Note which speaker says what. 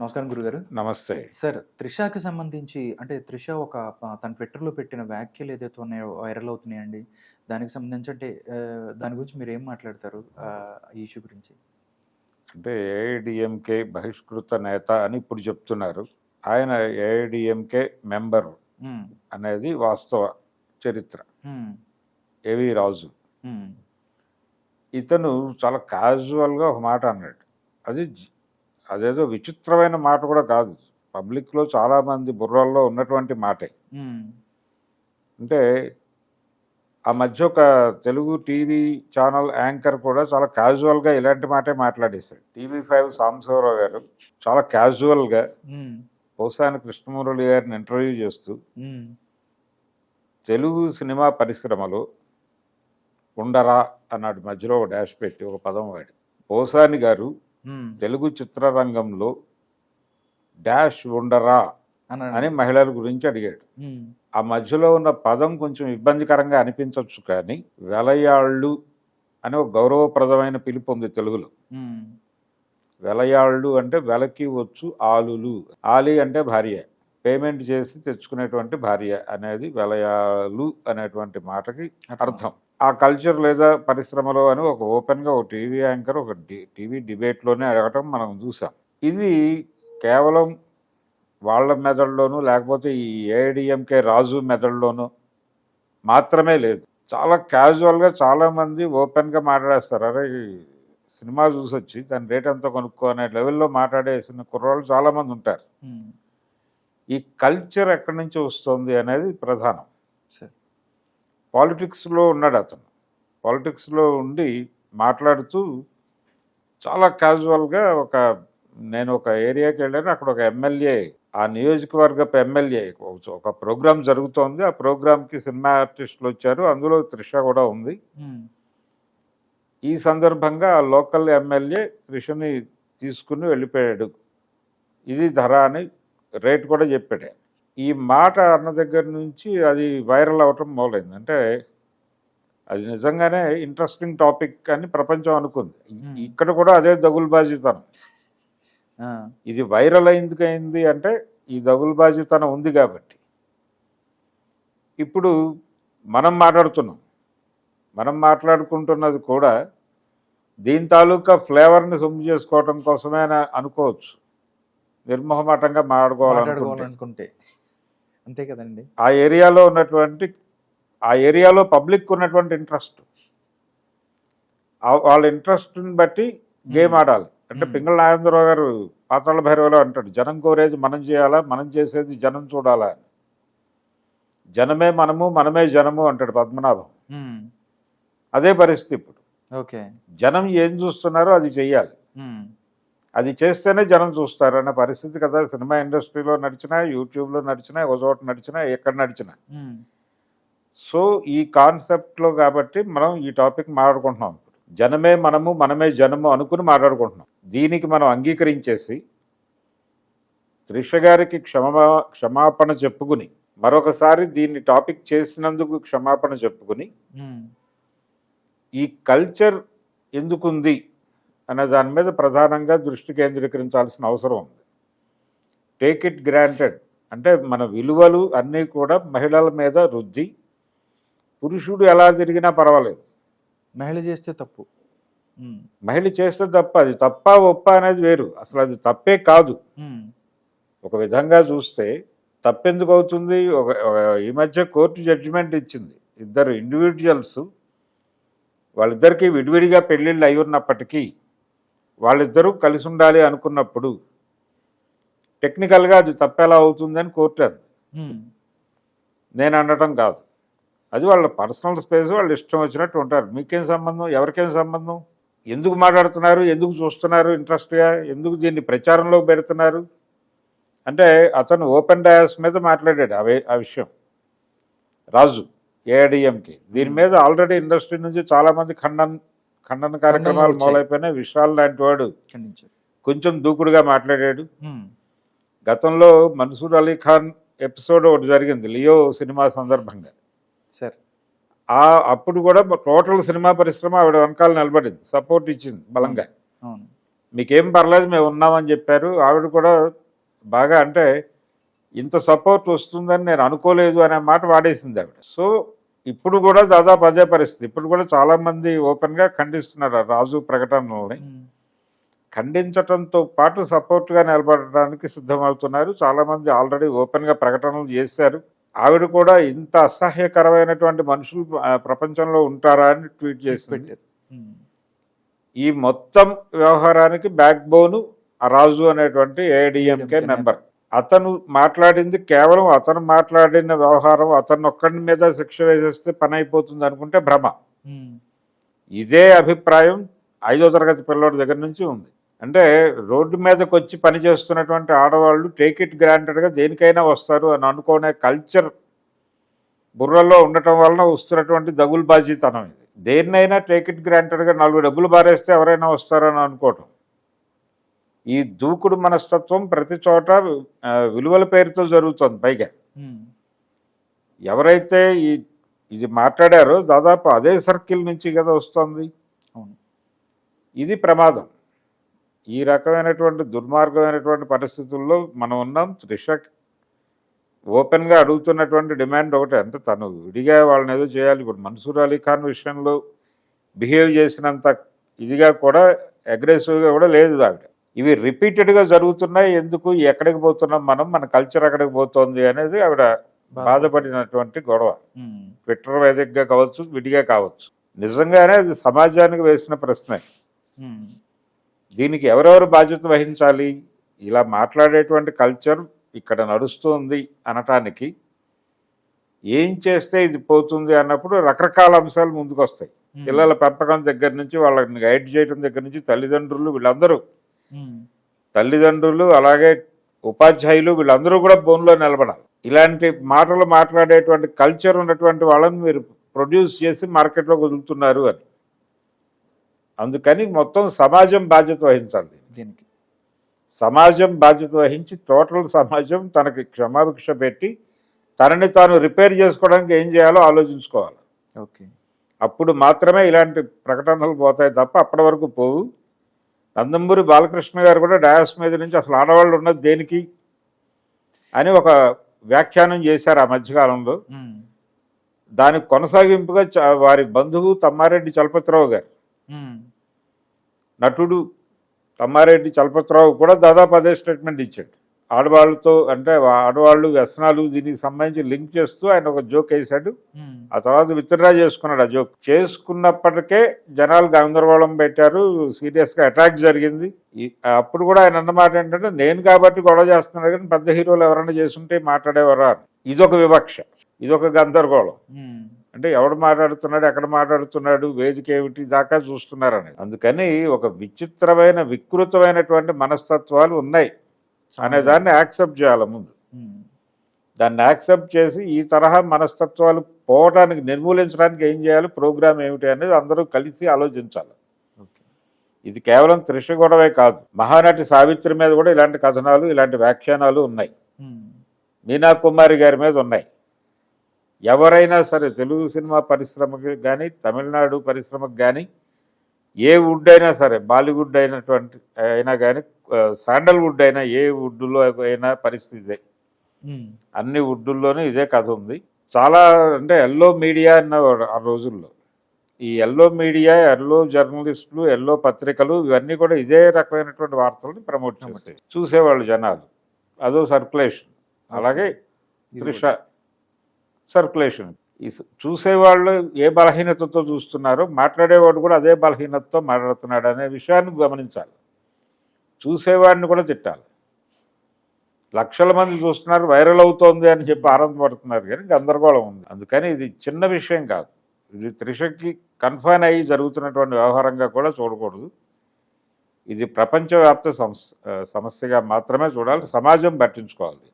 Speaker 1: నమస్కారం గురుగారు.
Speaker 2: నమస్తే.
Speaker 1: సార్ త్రిషకి సంబంధించి అంటే త్రిష ఒక తన ట్విట్టర్లో పెట్టిన వ్యాఖ్యలు ఏదైతే ఉన్నాయో వైరల్ అవుతున్నాయండి. దానికి సంబంధించి అంటే దాని గురించి మీరు ఏం మాట్లాడతారు ఈ ఇష్యూ గురించి?
Speaker 2: అంటే ఏఐడిఎంకే బహిష్కృత నేత అని ఇప్పుడు చెప్తున్నారు. ఆయన ఏఐడిఎంకే మెంబర్ అనేది వాస్తవ చరిత్ర. ఏవి రాజు. ఇతను చాలా క్యాజువల్గా ఒక మాట అన్నాడు. అది అదేదో విచిత్రమైన మాట కూడా కాదు. పబ్లిక్లో చాలామంది బుర్రల్లో ఉన్నటువంటి మాటే. అంటే ఆ మధ్య ఒక తెలుగు టీవీ ఛానల్ యాంకర్ కూడా చాలా క్యాజువల్గా ఇలాంటి మాటే మాట్లాడేశాడు. టీవీ ఫైవ్ సాంబశివరావు గారు చాలా క్యాజువల్గా పోసాని కృష్ణమురళి గారిని ఇంటర్వ్యూ చేస్తూ తెలుగు సినిమా పరిశ్రమలో ఉండరా అన్నాడు. మధ్యలో ఒక డాష్ పెట్టి ఒక పదం వాడి. పోసాని గారు తెలుగు చిత్రరంగంలో డాష్ ఉండరా. అని మహిళల గురించి అడిగాడు. ఆ మధ్యలో ఉన్న పదం కొంచెం ఇబ్బందికరంగా అనిపించవచ్చు కానీ వెలయాళ్ళు అని ఒక గౌరవప్రదమైన పిలుపు ఉంది తెలుగులో. వెలయాళ్ళు అంటే వెలకి వచ్చు ఆలులు. ఆలి అంటే భార్య. పేమెంట్ చేసి తెచ్చుకునేటువంటి భార్య అనేది వెలయాలు అనేటువంటి మాటకి అర్థం. ఆ కల్చర్ లేదా పరిశ్రమలో అని ఒక ఓపెన్గా ఒక టీవీ యాంకర్ ఒక టీవీ డిబేట్లోనే అడగటం మనం చూసాం. ఇది కేవలం వాళ్ళ మెదడులోనూ లేకపోతే ఈ ఏఐడిఎంకే రాజు మెదడులోనూ మాత్రమే లేదు. చాలా క్యాజువల్గా చాలామంది ఓపెన్గా మాట్లాడేస్తారు. అరే ఈ సినిమా చూసి వచ్చి దాని రేట్ ఎంతో కొనుక్కో అనే లెవెల్లో మాట్లాడేసిన కుర్రాళ్ళు చాలామంది ఉంటారు. ఈ కల్చర్ ఎక్కడి నుంచి వస్తుంది అనేది ప్రధానం.
Speaker 1: సార్.
Speaker 2: పాలిటిక్స్లో ఉన్నాడు అతను. పాలిటిక్స్లో ఉండి మాట్లాడుతూ చాలా క్యాజువల్గా ఒక నేను ఒక ఏరియాకి వెళ్ళాను అక్కడ ఒక ఎమ్మెల్యే ఆ నియోజకవర్గపు ఎమ్మెల్యే ఒక ప్రోగ్రామ్ జరుగుతోంది. ఆ ప్రోగ్రామ్కి సినిమా ఆర్టిస్టులు వచ్చారు. అందులో త్రిష కూడా ఉంది. ఈ సందర్భంగా ఆ లోకల్ ఎమ్మెల్యే త్రిషని తీసుకుని వెళ్ళిపోయాడు. ఇది ధర అని రేట్ కూడా చెప్పాడు. ఈ మాట అన్న దగ్గర నుంచి అది వైరల్ అవటం మొదలైంది. అంటే అది నిజంగానే ఇంట్రెస్టింగ్ టాపిక్ అని ప్రపంచం అనుకుంది. ఇక్కడ కూడా అదే దగులుబాజీతనం. ఇది వైరల్ అయింది అయింది అంటే ఈ దగులుబాజీతనం ఉంది కాబట్టి. ఇప్పుడు మనం మాట్లాడుతున్నాం. మనం మాట్లాడుకుంటున్నది కూడా దీని తాలూకా ఫ్లేవర్ని సొమ్ము చేసుకోవటం కోసమే అని అనుకోవచ్చు. నిర్మోహమాటంగా మాట్లాడుకోవాలనుకుంటే.
Speaker 1: అంతే కదండి.
Speaker 2: ఆ ఏరియాలో ఉన్నటువంటి ఆ ఏరియాలో పబ్లిక్ ఉన్నటువంటి ఇంట్రెస్ట్. వాళ్ళ ఇంట్రెస్ట్ని బట్టి గేమ్ ఆడాలి. అంటే. పింగళ నాగేంద్రరావు గారు పాతాళ భైరవలో అంటాడు జనం కోరేది మనం చేయాలా? మనం చేసేది జనం చూడాలా? అని. జనమే మనము మనమే జనము అంటాడు పద్మనాభం. అదే పరిస్థితి ఇప్పుడు.
Speaker 1: ఓకే.
Speaker 2: జనం ఏం చూస్తున్నారో అది చెయ్యాలి. అది చేస్తేనే జనం చూస్తారు అనే పరిస్థితి కదా. సినిమా ఇండస్ట్రీలో నడిచినా యూట్యూబ్లో నడిచినా ఒక చోట నడిచినా ఎక్కడ నడిచినా. సో ఈ కాన్సెప్ట్లో కాబట్టి మనం ఈ టాపిక్ మాట్లాడుకుంటున్నాం. జనమే మనము మనమే జనము అనుకుని మాట్లాడుకుంటున్నాం. దీనికి మనం అంగీకరించేసి త్రిష గారికి క్షమా క్షమాపణ చెప్పుకుని మరొకసారి దీన్ని టాపిక్ చేసినందుకు క్షమాపణ చెప్పుకుని ఈ కల్చర్ ఎందుకుంది? అనే దాని మీద ప్రధానంగా దృష్టి కేంద్రీకరించాల్సిన అవసరం ఉంది. టేక్ ఇట్ గ్రాంటెడ్ అంటే మన విలువలు అన్నీ కూడా మహిళల మీద రుద్ది పురుషుడు ఎలా తిరిగినా పర్వాలేదు.
Speaker 1: మహిళ చేస్తే తప్పు.
Speaker 2: మహిళ చేస్తే తప్ప అది తప్ప ఒప్ప అనేది వేరు. అసలు అది తప్పే కాదు. ఒక విధంగా చూస్తే తప్పెందుకు అవుతుంది? ఒక ఒక- ఈ మధ్య కోర్టు జడ్జిమెంట్ ఇచ్చింది. ఇద్దరు ఇండివిజువల్స్ వాళ్ళిద్దరికీ విడివిడిగా పెళ్ళిళ్ళు అయి ఉన్నప్పటికీ వాళ్ళిద్దరూ కలిసి ఉండాలి అనుకున్నప్పుడు టెక్నికల్గా అది తప్పేలా అవుతుందని కోర్టు అంది. నేను అనడం కాదు. అది వాళ్ళ పర్సనల్ స్పేస్ వాళ్ళు ఇష్టం వచ్చినట్టు ఉంటారు. మీకేం సంబంధం? ఎవరికేం సంబంధం? ఎందుకు మాట్లాడుతున్నారు? ఎందుకు చూస్తున్నారు? ఇంట్రెస్ట్గా ఎందుకు దీన్ని ప్రచారంలో పెడుతున్నారు? అంటే అతను ఓపెన్ డయాస్ మీద మాట్లాడాడు అవే ఆ విషయం. రాజు ఏఐడిఎంకి. దీని మీద ఆల్రెడీ ఇండస్ట్రీ నుంచి చాలామంది ఖండన్ ఖండన కార్యక్రమాలు
Speaker 1: వచ్చాయి.
Speaker 2: మొదలైపోయినాయి. విశాల్ లాంటి వాడు కొంచెం దూకుడుగా మాట్లాడాడు. గతంలో మన్సూర్ అలీ ఖాన్ ఎపిసోడ్ ఒకటి జరిగింది లియో సినిమా సందర్భంగా.
Speaker 1: సార్.
Speaker 2: ఆ అప్పుడు కూడా టోటల్ సినిమా పరిశ్రమ ఆవిడ వెనకాల నిలబడింది సపోర్ట్ ఇచ్చింది బలంగా. మీకేం పర్లేదు మేము ఉన్నామని చెప్పారు. ఆవిడ కూడా బాగా అంటే ఇంత సపోర్ట్ వస్తుందని నేను అనుకోలేదు అనే మాట వాడేసింది ఆవిడ. సో ఇప్పుడు కూడా దాదాపు అదే పరిస్థితి. ఇప్పుడు కూడా చాలా మంది ఓపెన్గా ఖండిస్తున్నారు ఆ రాజు ప్రకటనలని. ఖండించటంతో పాటు సపోర్ట్గా నిలబడడానికి సిద్ధమవుతున్నారు. చాలా మంది ఆల్రెడీ ఓపెన్గా ప్రకటనలు చేశారు. ఆవిడ కూడా ఇంత అసహ్యకరమైనటువంటి మనుషులు ప్రపంచంలో ఉంటారా అని ట్వీట్
Speaker 1: ఉమ్,
Speaker 2: ఈ మొత్తం వ్యవహారానికి బ్యాక్ బోను రాజు అనేటువంటి ఏడిఎంకే మెంబర్. అతను మాట్లాడింది కేవలం అతను మాట్లాడిన వ్యవహారం అతను ఒక్కడి మీద శిక్ష వేసేస్తే పని అయిపోతుంది అనుకుంటే భ్రమ. ఇదే అభిప్రాయం ఐదో తరగతి పిల్లోడి దగ్గర నుంచి ఉంది. అంటే రోడ్డు మీదకి వచ్చి పని చేస్తున్నటువంటి ఆడవాళ్ళు టేక్ ఇట్ గ్రాంటెడ్గా దేనికైనా వస్తారు అని అనుకునే కల్చర్ బుర్రలో ఉండటం వలన వస్తున్నటువంటి దగులుబాజీతనం ఇది. దేన్నైనా టేక్ ఇట్ గ్రాంటెడ్గా నాలుగు డబ్బులు బారేస్తే ఎవరైనా వస్తారని అనుకోవటం. ఈ దూకుడు మనస్తత్వం ప్రతి చోట విలువల పేరుతో జరుగుతుంది పైగా. ఎవరైతే ఈ ఇది మాట్లాడారో దాదాపు అదే సర్కిల్ నుంచి కదా వస్తుంది. ఇది ప్రమాదం. ఈ రకమైనటువంటి దుర్మార్గమైనటువంటి పరిస్థితుల్లో మనం ఉన్నాం. త్రిష ఓపెన్గా అడుగుతున్నటువంటి డిమాండ్ ఒకటి అంటే తను విడిగా వాళ్ళని ఏదో చేయాలి. ఇప్పుడు మన్సూర్ అలీ ఖాన్ విషయంలో బిహేవ్ చేసినంత ఇదిగా కూడా అగ్రెసివ్గా కూడా లేదు ఆవిడ. ఇవి రిపీటెడ్గా జరుగుతున్నాయి. ఎందుకు? ఎక్కడికి పోతున్నాం మనం? మన కల్చర్ ఎక్కడికి పోతోంది అనేది ఆవిడ బాధపడినటువంటి గొడవ. ట్విట్టర్ వేదికగా కావచ్చు విడిగా కావచ్చు. నిజంగానే అది సమాజానికి వేసిన ప్రశ్నే. దీనికి ఎవరెవరు బాధ్యత వహించాలి? ఇలా మాట్లాడేటువంటి కల్చర్ ఇక్కడ నడుస్తుంది అనటానికి ఏం చేస్తే ఇది పోతుంది అన్నప్పుడు రకరకాల అంశాలు ముందుకు వస్తాయి పిల్లల పెంపకం దగ్గర నుంచి వాళ్ళని గైడ్ చేయడం దగ్గర నుంచి తల్లిదండ్రులు వీళ్ళందరూ తల్లిదండ్రులు అలాగే ఉపాధ్యాయులు వీళ్ళందరూ కూడా బోన్లో నిలబడాలి. ఇలాంటి మాటలు మాట్లాడేటువంటి కల్చర్ ఉన్నటువంటి వాళ్ళని మీరు ప్రొడ్యూస్ చేసి మార్కెట్లో వదులుతున్నారు అని. అందుకని మొత్తం సమాజం బాధ్యత వహించాలి.
Speaker 1: దీనికి.
Speaker 2: సమాజం బాధ్యత వహించి టోటల్ సమాజం తనకి క్షమాభిక్ష పెట్టి తనని తాను రిపేర్ చేసుకోవడానికి ఏం చేయాలో ఆలోచించుకోవాలి.
Speaker 1: ఓకే.
Speaker 2: అప్పుడు మాత్రమే ఇలాంటి ప్రకటనలు పోతాయి తప్ప అప్పటి వరకు పోవు. నందమూరి బాలకృష్ణ గారు కూడా డయాస్ మీద నుంచి అసలు ఆడవాళ్ళు ఉన్నది దేనికి అని ఒక వ్యాఖ్యానం చేశారు ఆ మధ్యకాలంలో. దానికి కొనసాగింపుగా వారి బంధువు తమ్మారెడ్డి చలపతిరావు గారు. నటుడు తమ్మారెడ్డి చలపతిరావు కూడా దాదాపు అదే స్టేట్మెంట్ ఇచ్చాడు. ఆడవాళ్ళతో అంటే ఆడవాళ్ళు వ్యసనాలు దీనికి సంబంధించి లింక్ చేస్తూ ఆయన ఒక జోక్ వేశాడు. ఆ తర్వాత విత్డ్రా చేసుకున్నాడు. ఆ జోక్ చేసుకున్నప్పటికే జనాలు గందరగోళం పెట్టారు. సీరియస్గా అటాక్ జరిగింది. అప్పుడు కూడా ఆయన అన్నమాట ఏంటంటే నేను కాబట్టి గొడవ చేస్తున్నాడు కానీ పెద్ద హీరోలు ఎవరైనా చేసుంటే మాట్లాడేవారా. ఇదొక వివక్ష. ఇదొక గందరగోళం. అంటే ఎవడు మాట్లాడుతున్నాడు ఎక్కడ మాట్లాడుతున్నాడు వేదిక ఏమిటి దాకా చూస్తున్నారని అందుకని ఒక విచిత్రమైన వికృతమైనటువంటి మనస్తత్వాలు ఉన్నాయి. అనే దాన్ని యాక్సెప్ట్ చేయాలి ముందు. దాన్ని యాక్సెప్ట్ చేసి ఈ తరహా మనస్తత్వాలు పోవటానికి నిర్మూలించడానికి ఏం చేయాలి ప్రోగ్రామ్ ఏమిటి అనేది అందరూ కలిసి ఆలోచించాలి. ఇది కేవలం త్రిష గొడవే కాదు. మహానటి సావిత్రి మీద కూడా ఇలాంటి కథనాలు ఇలాంటి వ్యాఖ్యానాలు ఉన్నాయి. మీనా కుమారి గారి మీద ఉన్నాయి. ఎవరైనా సరే తెలుగు సినిమా పరిశ్రమకి కానీ తమిళనాడు పరిశ్రమకు కానీ ఏ వుడ్ అయినా సరే బాలీవుడ్ అయినటువంటి అయినా కానీ శాండల్వుడ్ అయినా ఏ వుడ్లో అయినా పరిస్థితి ఇదే.
Speaker 1: ఉమ్,
Speaker 2: అన్ని వుడ్డుల్లోనూ ఇదే కథ ఉంది. చాలా అంటే ఎల్లో మీడియా అన్న ఆ రోజుల్లో. ఈ ఎల్లో మీడియా ఎల్లో జర్నలిస్టులు ఎల్లో పత్రికలు ఇవన్నీ కూడా ఇదే రకమైనటువంటి వార్తలను ప్రమోట్ చేస్తాయి. చూసేవాళ్ళు జనాలు. అదో సర్క్యులేషన్ అలాగే త్రిష సర్క్యులేషన్ ఈ చూసేవాళ్ళు ఏ బలహీనతతో చూస్తున్నారో మాట్లాడేవాడు కూడా అదే బలహీనతతో మాట్లాడుతున్నాడు అనే విషయాన్ని గమనించాలి. చూసేవాడిని కూడా తిట్టాలి. లక్షల మంది చూస్తున్నారు వైరల్ అవుతోంది అని చెప్పి ఆనందపడుతున్నారు కానీ గందరగోళం ఉంది. అందుకని ఇది చిన్న విషయం కాదు. ఇది త్రిషకి కన్ఫైన్ అయ్యి జరుగుతున్నటువంటి వ్యవహారంగా కూడా చూడకూడదు. ఇది ప్రపంచవ్యాప్త సమస్యగా మాత్రమే చూడాలి. సమాజం పట్టించుకోవాలి.